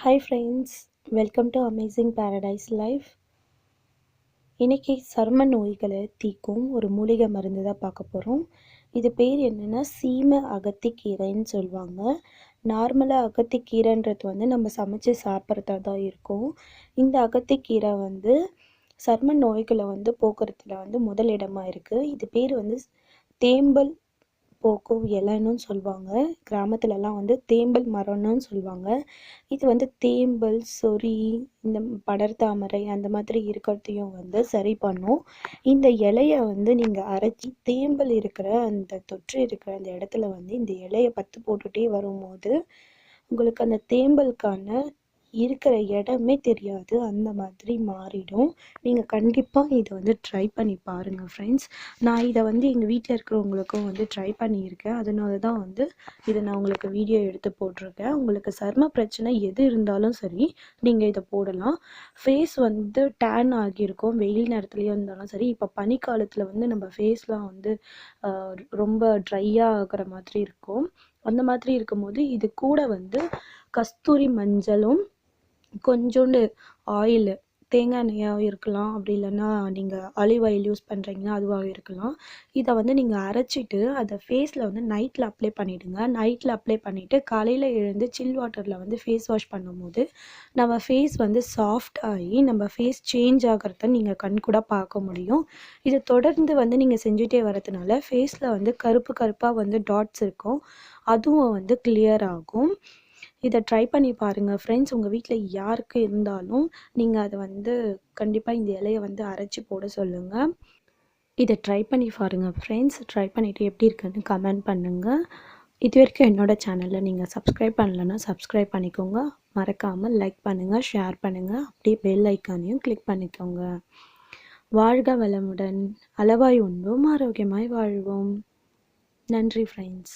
Hi friends welcome to amazing paradise life இன்றைக்கி சர்ம நோய்களை தீக்கும் ஒரு மூலிகை மருந்து தான் பார்க்க போகிறோம் இது பேர் என்னென்னா சீம அகத்திக்கீரைன்னு சொல்லுவாங்க. நார்மலாக அகத்திக்கீரைன்றது வந்து நம்ம சமைச்சு சாப்பிட்றதா தான் இருக்கும். இந்த அகத்திக்கீரை வந்து சர்ம நோய்களை வந்து போக்குறதுல வந்து முதலிடமாக இருக்குது இது பேர் வந்து தேம்பல் போக்கும் இலைன்னு சொல்லுவாங்க கிராமத்துலலாம் வந்து தேம்பல் மரம்னு சொல்லுவாங்க இது வந்து தேம்பல் சொறி இந்த படர்தாமரை அந்த மாதிரி இருக்கிறதையும் வந்து சரி பண்ணும். இந்த இலையை வந்து நீங்கள் அரைச்சி தேம்பல் இருக்கிற அந்த தொற்று இருக்கிற அந்த இடத்துல வந்து இந்த இலையை பத்து போட்டுகிட்டே வரும்போது உங்களுக்கு அந்த தேம்பலுக்கான இருக்கிற இடமே தெரியாது. அந்த மாதிரி மாறிடும். நீங்கள் கண்டிப்பாக இதை வந்து ட்ரை பண்ணி பாருங்கள் ஃப்ரெண்ட்ஸ் நான் இதை வந்து எங்கள் வீட்டில் இருக்கிறவங்களுக்கும் வந்து ட்ரை பண்ணியிருக்கேன். அதனால தான் வந்து இதை நான் உங்களுக்கு வீடியோ எடுத்து போட்டிருக்கேன். உங்களுக்கு சர்ம பிரச்சனை எது இருந்தாலும் சரி நீங்கள் இதை போடலாம். ஃபேஸ் வந்து டேன் ஆகியிருக்கும். வெயில் நேரத்துலையும் இருந்தாலும் சரி இப்போ பனிக்காலத்தில் வந்து நம்ம ஃபேஸ்லாம் வந்து ரொம்ப ட்ரையாக ஆகிற மாதிரி இருக்கும். அந்த மாதிரி இருக்கும்போது இது கூட வந்து கஸ்தூரி மஞ்சளும் கொஞ்சோண்டு ஆயில் தேங்காய் எண்ணெயாகவும் இருக்கலாம். அப்படி இல்லைன்னா நீங்கள் ஆலிவ் ஆயில் யூஸ் பண்ணுறீங்கன்னா அதுவாக இருக்கலாம். இதை வந்து நீங்கள் அரைச்சிட்டு அதை ஃபேஸில் வந்து நைட்டில் அப்ளை பண்ணிவிடுங்க நைட்டில் அப்ளை பண்ணிவிட்டு காலையில் எழுந்து சில் வாட்டரில் வந்து ஃபேஸ் வாஷ் பண்ணும்போது நம்ம ஃபேஸ் வந்து சாஃப்ட் ஆகி நம்ம ஃபேஸ் சேஞ்ச் ஆகிறத நீங்கள் கண் கூட பார்க்க முடியும். இதை தொடர்ந்து வந்து நீங்கள் செஞ்சுட்டே வரதுனால ஃபேஸில் வந்து கருப்பு கருப்பாக வந்து டாட்ஸ் இருக்கும். அதுவும் வந்து கிளியர் ஆகும். இதை ட்ரை பண்ணி பாருங்கள் ஃப்ரெண்ட்ஸ் உங்கள் வீட்டில் யாருக்கு இருந்தாலும் நீங்கள் அதை வந்து கண்டிப்பாக இந்த இலையை வந்து அரைச்சி போட சொல்லுங்கள் இதை ட்ரை பண்ணி பாருங்கள் ஃப்ரெண்ட்ஸ் ட்ரை பண்ணிவிட்டு எப்படி இருக்குன்னு கமெண்ட் பண்ணுங்கள் இது வரைக்கும் என்னோடய சேனலை நீங்கள் சப்ஸ்கிரைப் பண்ணலன்னா சப்ஸ்கிரைப் பண்ணிக்கோங்க. மறக்காமல் லைக் பண்ணுங்கள் ஷேர் பண்ணுங்கள் அப்படியே பெல் ஐக்கானையும் கிளிக் பண்ணிக்கோங்க. வாழ்க வளமுடன். அளவாய் உண்போம் ஆரோக்கியமாய் வாழ்வோம். நன்றி ஃப்ரெண்ட்ஸ்